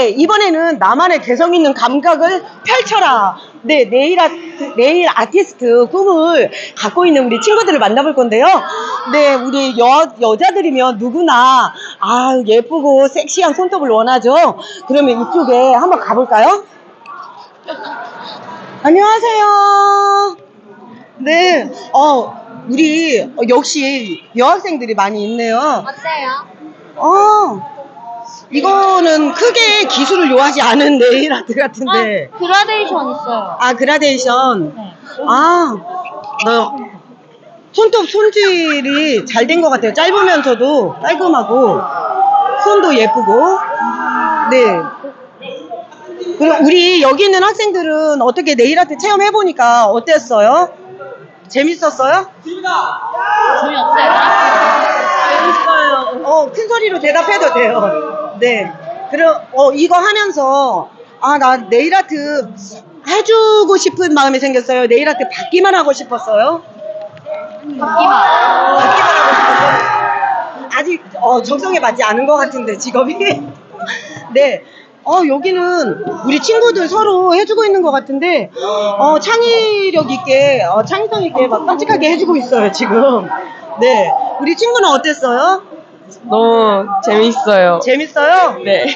네, 이번에는 나만의 개성 있는 감각을 펼쳐라. 네, 네일 아트, 네일 아티스트 꿈을 갖고 있는 우리 친구들을 만나볼 건데요. 네, 우리 여, 여자들이면 누구나, 아, 예쁘고 섹시한 손톱을 원하죠. 그러면 이쪽에 한번 가볼까요? 안녕하세요. 네, 어, 우리, 어, 역시 여학생들이 많이 있네요. 어때요? 어, 이거는 크게 기술을 요하지 않은 네일 아트 같은데. 아, 그라데이션 있어요. 아, 그라데이션. 네. 아, 나 손톱 손질이 잘 된 것 같아요. 짧으면서도 깔끔하고, 손도 예쁘고. 네. 그럼 우리 여기 있는 학생들은 어떻게 네일 아트 체험해보니까 어땠어요? 재밌었어요? 재미없어요. 재밌어요. 어, 큰 소리로 대답해도 돼요. 네. 그럼, 어, 이거 하면서, 아, 나 네일 아트 해주고 싶은 마음이 생겼어요. 네일 아트 받기만 하고 싶었어요. 받기만. 받기만 하고 싶었어요. 아직, 어, 적성에 맞지 않은 것 같은데, 직업이. 네. 어, 여기는 우리 친구들 서로 해주고 있는 것 같은데, 어, 창의력 있게, 어, 창의성 있게 막 깜찍하게 해주고 있어요, 지금. 네. 우리 친구는 어땠어요? 너무 재밌어요. 재밌어요? 네.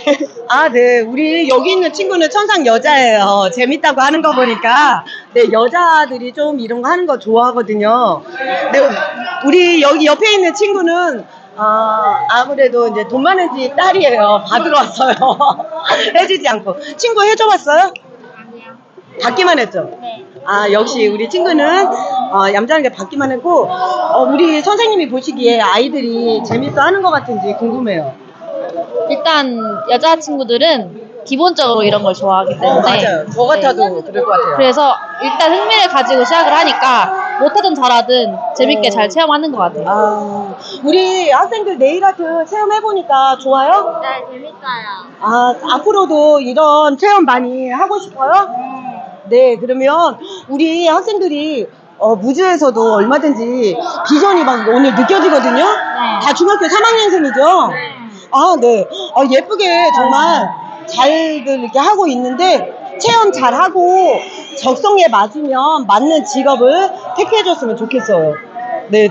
아, 네. 우리 여기 있는 친구는 천상 여자예요. 재밌다고 하는 거 보니까. 네, 여자들이 좀 이런 거 하는 거 좋아하거든요. 네, 우리 여기 옆에 있는 친구는 아, 아무래도 이제 돈 많은 집 딸이에요. 받으러 왔어요. 해주지 않고. 친구 해줘봤어요? 아니요. 받기만 했죠? 네. 아, 역시 우리 친구는 어, 얌전하게 받기만 했고, 어, 우리 선생님이 보시기에 아이들이 재밌어 하는 것 같은지 궁금해요. 일단 여자친구들은 기본적으로 이런 걸 좋아하기 때문에 어, 맞아요. 저 같아도 그럴 것 같아요. 그래서 일단 흥미를 가지고 시작을 하니까 못하든 잘하든 재밌게 어. 잘 체험하는 것 같아요. 아, 우리 학생들 네일 아트 체험해보니까 좋아요? 네, 재밌어요. 아, 앞으로도 이런 체험 많이 하고 싶어요? 네, 그러면 우리 학생들이 어, 무주에서도 얼마든지 비전이 막 오늘 느껴지거든요? 다 중학교 3학년생이죠? 아, 네. 아, 예쁘게 정말 잘들 이렇게 하고 있는데 체험 잘 하고 적성에 맞으면 맞는 직업을 택해줬으면 좋겠어요. 네네.